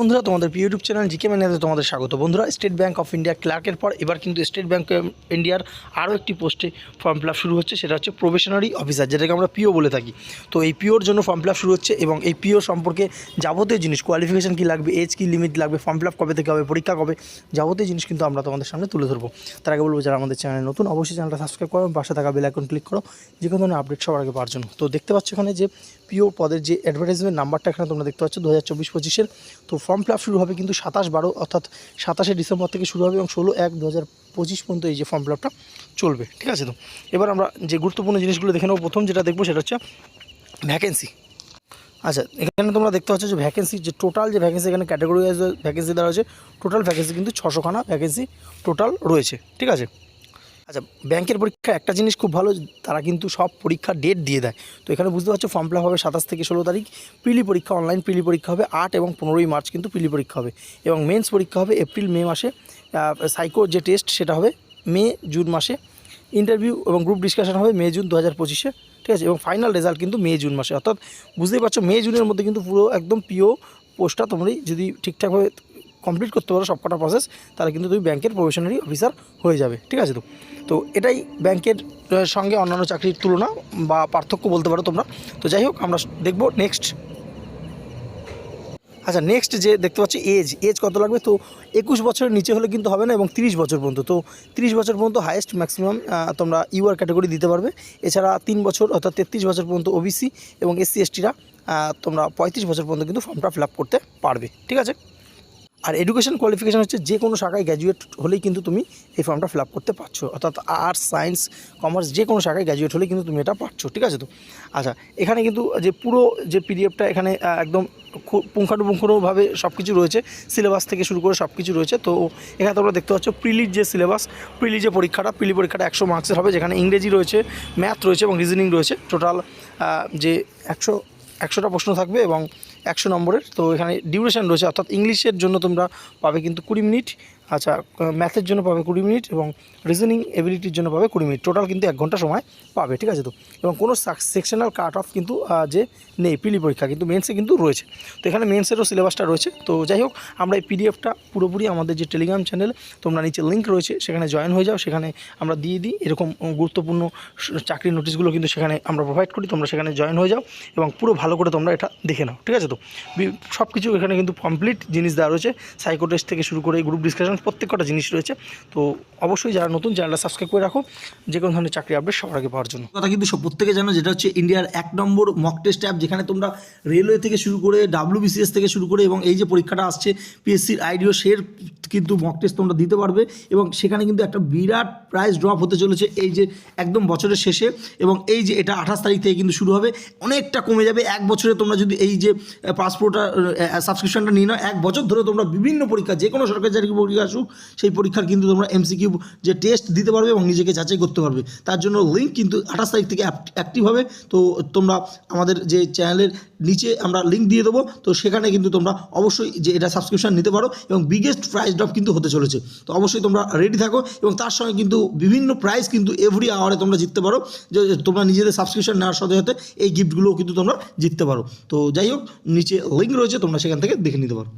বন্ধুরা, তোমাদের YouTube channel GK ম্যানেতে তোমাদের স্বাগত। বন্ধুরা স্টেট ব্যাংক অফ ইন্ডিয়া ক্লার্কের পর এবার কিন্তু স্টেট ব্যাংক অফ ইন্ডিয়ার আরও একটি পোস্টে ফর্ম ফিল শুরু হচ্ছে, সেটা হচ্ছে প্রবেশনারি অফিসার যেটাকে আমরা পিও বলে থাকি। তো এই পিওর জন্য ফর্ম ফিল শুরু হচ্ছে এবং এই পিও সম্পর্কে যাবতীয় জিনিস কোয়ালিফিকেশন কী লাগবে এজ কী লিমিট লাগবে ফর্ম ফিল কবে থেকে হবে, পরীক্ষা কবে, যাবতীয় জিনিস কিন্তু আমরা তোমাদের সামনে তুলে ধরবো। তার আগে বলব, যারা আমাদের চ্যানেলে নতুন, অবশ্যই চ্যানেলটা সাবস্ক্রাইব করো, পাশে থাকা বেল আইকন ক্লিক করো, যে কোনো ধরনের আপডেট সবার আগে পাওয়ার জন্য। তো দেখতে পাচ্ছ এখানে যে পিও পদের যে অ্যাডভার্টাইজমেন্ট নাম্বারটা এখানে তোমরা দেখতে পাচ্ছ, দু হাজার চব্বিশ পঁচিশের। তো ফর্ম ফিল শুরু হবে কিন্তু সাতাশ বারো অর্থাৎ সাতাশে ডিসেম্বর থেকে শুরু হবে এবং ষোলো এক দু পঁচিশ পর্যন্ত এই যে ফর্ম ফিল চলবে, ঠিক আছে তো? এবার আমরা যে গুরুত্বপূর্ণ জিনিসগুলো দেখে নেব, প্রথম যেটা দেখব সেটা হচ্ছে ভ্যাকেন্সি আচ্ছা এখানে তোমরা দেখতে পাচ্ছ যে ভ্যাকেন্সি যে টোটাল যে ভ্যাকেন্সি এখানে ক্যাটাগরি ওয়াইজ ভ্যাকেন্সি দেওয়া হয়েছে টোটাল ভ্যাকেন্সি কিন্তু ছশোখানা ভ্যাকেন্সি টোটাল রয়েছে, ঠিক আছে? আচ্ছা ব্যাংকের পরীক্ষা একটা জিনিস খুব ভালো, তারা কিন্তু সব পরীক্ষার ডেট দিয়ে দেয়। তো এখানে বুঝতে পারছ ফর্ম ফিল হবে সাতাশ থেকে ষোলো তারিখ প্রিলি পরীক্ষা অনলাইন প্রিলি পরীক্ষা হবে আট এবং পনেরোই মার্চ কিন্তু প্রিলি পরীক্ষা হবে। এবং মেন্স পরীক্ষা হবে এপ্রিল, মে মাসে সাইকো যে টেস্ট সেটা হবে মে, জুন মাসে। ইন্টারভিউ এবং গ্রুপ ডিসকাশন হবে মে, জুন দু হাজার পঁচিশে, ঠিক আছে? এবং ফাইনাল রেজাল্ট কিন্তু মে, জুন মাসে। অর্থাৎ বুঝতেই পারছ, মে, জুনের মধ্যে কিন্তু পুরো একদম পিও পোস্টটা তোমরাই যদি ঠিকঠাকভাবে কমপ্লিট করতে পারো সবকটা প্রসেস তাহলে কিন্তু তুমি ব্যাংকের প্রফেশনারি অফিসার হয়ে যাবে, ঠিক আছে তো? তো এটাই ব্যাংকের সঙ্গে অন্যান্য চাকরির তুলনা বা পার্থক্য বলতে পারো তোমরা। তো যাই হোক, আমরা দেখব নেক্সট আচ্ছা নেক্সট যে দেখতে পাচ্ছি এজ এজ কত লাগবে? তো একুশ বছরের নিচে হলে কিন্তু হবে না এবং তিরিশ বছর পর্যন্ত। তো তিরিশ বছর পর্যন্ত হায়েস্ট ম্যাক্সিমাম তোমরা ইউআর ক্যাটাগরি দিতে পারবে। এছাড়া তিন বছর অর্থাৎ তেত্রিশ বছর পর্যন্ত ওবিসি এবং এসসি এসটিরা তোমরা পঁয়ত্রিশ বছর পর্যন্ত কিন্তু ফর্মটা ফিল করতে পারবে, ঠিক আছে? আর এডুকেশন কোয়ালিফিকেশান হচ্ছে যে কোনো শাখায় গ্র্যাজুয়েট হলেই কিন্তু তুমি এই ফর্মটা ফিল করতে পারছ। অর্থাৎ আর্টস সায়েন্স কমার্স যে কোনো শাখায় গ্র্যাজুয়েট হলেই কিন্তু তুমি এটা পারছ, ঠিক আছে তো? আচ্ছা এখানে কিন্তু যে পুরো যে পিডিএফটা এখানে একদম পুঙ্খানুপুঙ্খভাবে সব কিছু রয়েছে সিলেবাস থেকে শুরু করে সব কিছু রয়েছে। তো এখানে তোমরা দেখতে পাচ্ছ প্রিলির যে সিলেবাস প্রিলি যে পরীক্ষাটা প্রিলি পরীক্ষাটা একশো মার্কসের হবে, যেখানে ইংরেজি রয়েছে ম্যাথ রয়েছে এবং রিজনিং রয়েছে। টোটাল যে একশো, একশোটা প্রশ্ন থাকবে এবং একশো নম্বরের। তো এখানে ডিউরেশান রয়েছে অর্থাৎ ইংলিশের জন্য তোমরা পাবে কিন্তু কুড়ি মিনিট। আচ্ছা ম্যাথের জন্য পাবে কুড়ি মিনিট এবং রিজনিং এবিলিটির জন্য পাবে কুড়ি মিনিট। টোটাল কিন্তু এক ঘণ্টা সময় পাবে, ঠিক আছে তো? এবং কোনো সেকশনাল কাট অফ কিন্তু যে নেই পিলি পরীক্ষা কিন্তু মেন্সে কিন্তু রয়েছে। তো এখানে মেন্সেরও সিলেবাসটা রয়েছে। তো যাই হোক, আমরা এই পিডিএফটা পুরোপুরি আমাদের যে টেলিগ্রাম চ্যানেল তোমরা নিচে লিঙ্ক রয়েছে, সেখানে জয়েন হয়ে যাও। সেখানে আমরা দিয়ে দিই। এরকম গুরুত্বপূর্ণ চাকরির নোটিশগুলো কিন্তু সেখানে আমরা প্রোভাইড করি। তোমরা সেখানে জয়েন হয়ে যাও এবং পুরো ভালো করে তোমরা এটা দেখে নাও, ঠিক আছে তো? সব কিছু এখানে কিন্তু কমপ্লিট জিনিস দেওয়া রয়েছে। সাইকো টেস্ট থেকে শুরু করে গ্রুপ ডিসকাশন প্রত্যেকটা জিনিস রয়েছে। তো অবশ্যই যারা নতুন, চ্যানেলটা সাবস্ক্রাইব করে রাখো। যে কোনো ধরনের চাকরি আপডেট সবার আগে পাওয়ার জন্য। কথা কিন্তু সব প্রত্যেকে জানো, যেটা হচ্ছে ইন্ডিয়ার এক নম্বর মক টেস্ট অ্যাপ যেখানে তোমরা রেলওয়ে থেকে শুরু করে ডাব্লিউবিসিএস থেকে শুরু করে এবং এই যে পরীক্ষাটা আসছে পিএসসির আইডিও সের কিন্তু মক টেস্ট তোমরা দিতে পারবে এবং সেখানে কিন্তু একটা বিরাট প্রাইস ড্রপ হতে চলেছে এই যে একদম বছরের শেষে এবং এই যে এটা আঠাশ তারিখ থেকে কিন্তু শুরু হবে। অনেকটা কমে যাবে। এক বছরে তোমরা যদি এই যে পাসপোর্টটা সাবস্ক্রিপশনটা নিয়ে নাও, এক বছর ধরে তোমরা বিভিন্ন পরীক্ষা যে কোনো সরকারি চাকরি পরীক্ষা আসুক, সেই পরীক্ষার কিন্তু তোমরা এমসিকিউ যে টেস্ট দিতে পারবে এবং নিজেকে যাচাই করতে পারবে। তার জন্য লিঙ্ক কিন্তু আঠাশ তারিখ থেকে অ্যাক্টিভ হবে। তো তোমরা আমাদের যে চ্যানেলের নিচে আমরা লিঙ্ক দিয়ে দেবো। তো সেখানে কিন্তু তোমরা অবশ্যই যে এটা সাবস্ক্রিপশন নিতে পারো এবং বিগেস্ট প্রাইস ড্রপ কিন্তু হতে চলেছে। তো অবশ্যই তোমরা রেডি থাকো এবং তার সঙ্গে কিন্তু বিভিন্ন প্রাইস কিন্তু এভরি আওয়ারে তোমরা জিততে পারো। যে তোমরা নিজেদের সাবস্ক্রিপশন নেওয়ার সাথে সাথে এই গিফটগুলোও কিন্তু তোমরা জিততে পারো। তো যাই হোক, নিচে লিঙ্ক রয়েছে, তোমরা সেখান থেকে দেখে নিতে পারো।